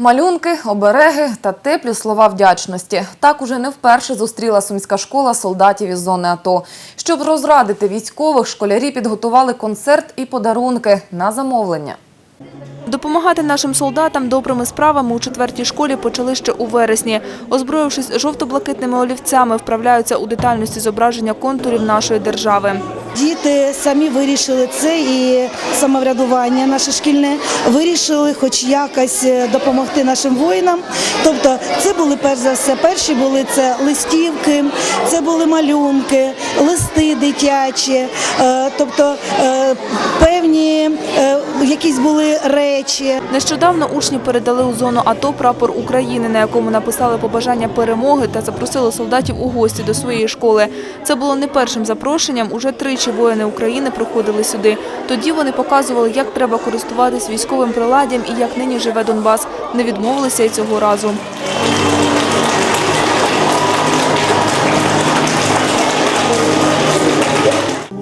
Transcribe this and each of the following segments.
Малюнки, обереги та теплі слова вдячності. Так уже не вперше зустріла сумська школа солдатів із зони АТО. Щоб розрадити військових, школярі підготували концерт і подарунки на замовлення. Допомагати нашим солдатам добрими справами у четвертій школі почали ще у вересні. Озброївшись жовто-блакитними олівцями, вправляються у детальності зображення контурів нашої держави. Діти самі вирішили це і самоврядування наше шкільне вирішили хоч якось е, допомогти нашим воїнам. Тобто це були перш за все, перші були це листівки, це були малюнки, листи дитячі, е, тобто е, певні якісь були речі. Нещодавно учні передали у зону АТО прапор України, на якому написали побажання перемоги та запросили солдатів у гості до своєї школи. Це було не першим запрошенням. Уже тричі воїни України приходили сюди. Тоді вони показували, як треба користуватись військовим приладдям і як нині живе Донбас. Не відмовилися і цього разу.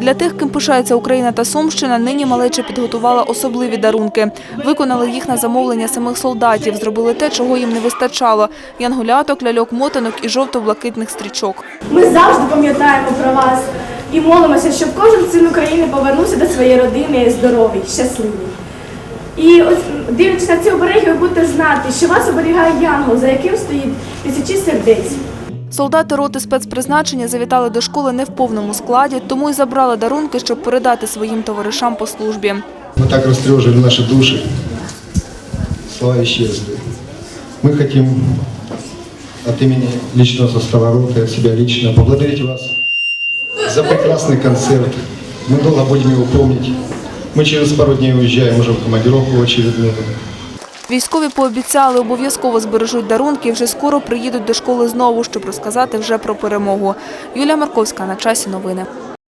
Для тих, ким пишається Україна та Сумщина, нині малеча підготувала особливі дарунки. Виконали їх на замовлення самих солдатів, зробили те, чого їм не вистачало – янгуляток, ляльок, мотанок і жовто-блакитних стрічок. Ми завжди пам'ятаємо про вас і молимося, щоб кожен син України повернувся до своєї родини здоровий, щасливий. І ось дивлячись на ці обереги, ви будете знати, що вас оберігає янгол, за яким стоїть тисячі сердець. Солдати роти спецпризначення завітали до школи не в повному складі, тому й забрали дарунки, щоб передати своїм товаришам по службі. Мы так растревожили наши души. Слова исчезли. Мы хотим от имени личного состава роты, от себя лично поблагодарить вас за прекрасный концерт. Мы долго будем его помнить. Мы через пару дней уезжаем уже в командировку очередную. Військові пообіцяли, обов'язково збережуть дарунки і вже скоро приїдуть до школи знову, щоб розказати вже про перемогу. Юлія Марковська, на часі новини.